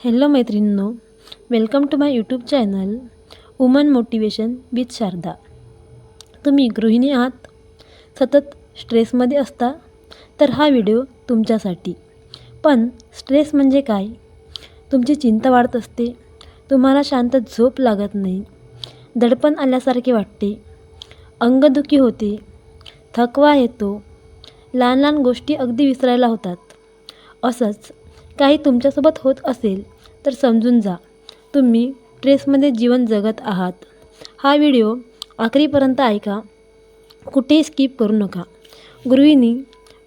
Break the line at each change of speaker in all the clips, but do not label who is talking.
Hello मैत्रिणींनो welcome to my YouTube channel woman motivation with Sharda तुम्ही गृहिणी आहात सतत स्ट्रेसमध्ये असता तर हा व्हिडिओ तुमच्यासाठी. पण स्ट्रेस म्हणजे काय? तुमची चिंता वाढत असते तुम्हाला शांत झोप लागत नाही दडपण आल्यासारखे वाटते अंगदुखी होते थकवा येतो लहान लहान गोष्टी अगदी विसरायला होतात. असंच काही तुमच्यासोबत होत असेल तर समजून जा. तुम्ही ट्रेसमध्ये जीवन जगत आहात. हा व्हिडिओ आखरीपर्यंत ऐका. कुठेही स्किप करू नका. गृहिणी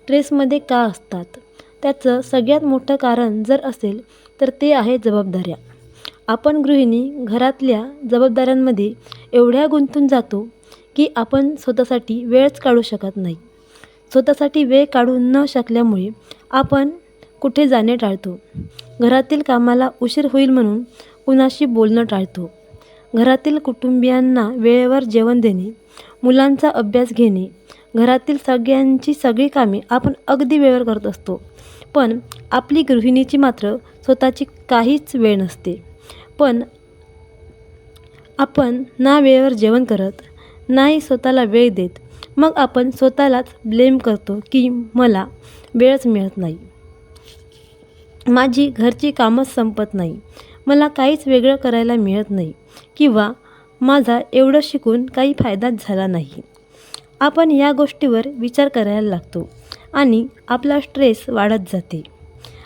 ट्रेसमध्ये का असतात? त्याचं सगळ्यात मोठं कारण जर असेल तर ते आहे जबाबदाऱ्या. आपण गृहिणी घरातल्या जबाबदाऱ्यांमध्ये एवढ्या गुंतून जातो की आपण स्वतःसाठी वेळच काढू शकत नाही. स्वतःसाठी वेळ काढू न शकल्यामुळे आपण कुठे जाणे टाळतो. घरातील कामाला उशीर होईल म्हणून कुणाशी बोलणं टाळतो. घरातील कुटुंबियांना वेळेवर जेवण देणे मुलांचा अभ्यास घेणे घरातील सगळ्यांची सगळी कामे आपण अगदी वेळेवर करत असतो. पण आपली गृहिणीची मात्र स्वतःची काहीच वेळ नसते. पण आपण ना वेळेवर जेवण करत नाही स्वतःला वेळ देत मग आपण स्वतःलाच ब्लेम करतो की मला वेळच मिळत नाही. माझी घरची कामच संपत नाही. मला काहीच वेगळं करायला मिळत नाही किंवा माझा एवढं शिकून काही फायदाच झाला नाही. आपण या गोष्टीवर विचार करायला लागतो आणि आपला स्ट्रेस वाढत जाते.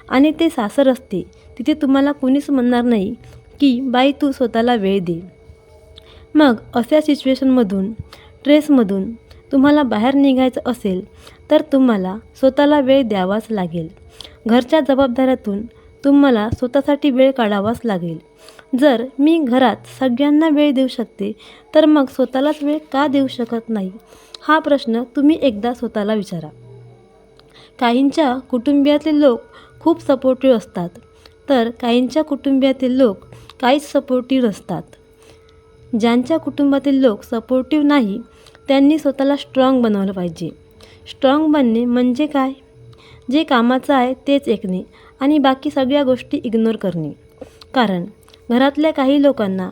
आणि ते सासर असते तिथे तुम्हाला कुणीच म्हणणार नाही की बाई तू स्वतःला वेळ दे. मग अशा सिच्युएशनमधून ट्रेसमधून तुम्हाला बाहेर निघायचं असेल तर तुम्हाला स्वतःला वेळ द्यावाच लागेल. घरच्या जबाबदाऱ्यातून तुम्हाला स्वतःसाठी वेळ काढावाच लागेल. जर मी घरात सगळ्यांना वेळ देऊ शकते तर मग स्वतःलाच वेळ का देऊ शकत नाही? हा प्रश्न तुम्ही एकदा स्वतःला विचारा. काहींच्या कुटुंबियातले लोक खूप सपोर्टिव्ह असतात तर काहींच्या कुटुंबियातील लोक काहीच सपोर्टिव्ह नसतात. ज्यांच्या कुटुंबातील लोक सपोर्टिव्ह नाही त्यांनी स्वतःला स्ट्रॉंग बनवलं पाहिजे. स्ट्रॉंग बनणे म्हणजे काय? जे कामाचं आहे तेच ऐकणे आणि बाकी सगळ्या गोष्टी इग्नोर करणे. कारण घरातल्या काही लोकांना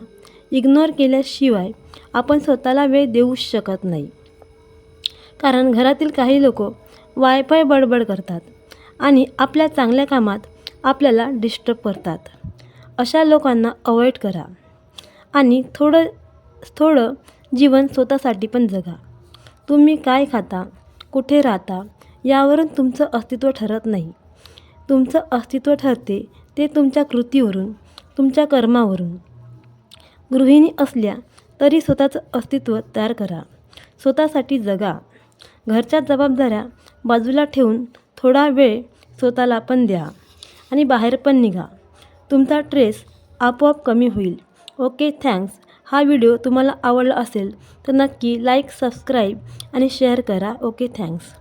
इग्नोर केल्याशिवाय आपण स्वतःला वेळ देऊच शकत नाही. कारण घरातील काही लोक वायफाय बडबड करतात आणि आपल्या चांगल्या कामात आपल्याला डिस्टर्ब करतात. अशा लोकांना अवॉइड करा आणि थोडं थोडं जीवन स्वतःसाठी पण जगा. तुम्ही काय खाता कुठे राहता यावरून तुमचं अस्तित्व ठरत नाही. तुमचं अस्तित्व ठरते ते तुमच्या कृतीवरून तुमच्या कर्मावरून. गृहिणी असल्या तरी स्वतःचं अस्तित्व तयार करा. स्वतःसाठी जगा. घरच्या जबाबदाऱ्या बाजूला ठेवून थोडा वेळ स्वतःला पण द्या आणि बाहेर पण निघा. तुमचा ट्रेस आपोआप कमी होईल. ओके थँक्स हा व्हिडिओ तुम्हाला आवडला असेल तर नक्की लाईक सबस्क्राईब आणि शेअर करा. Okay thanks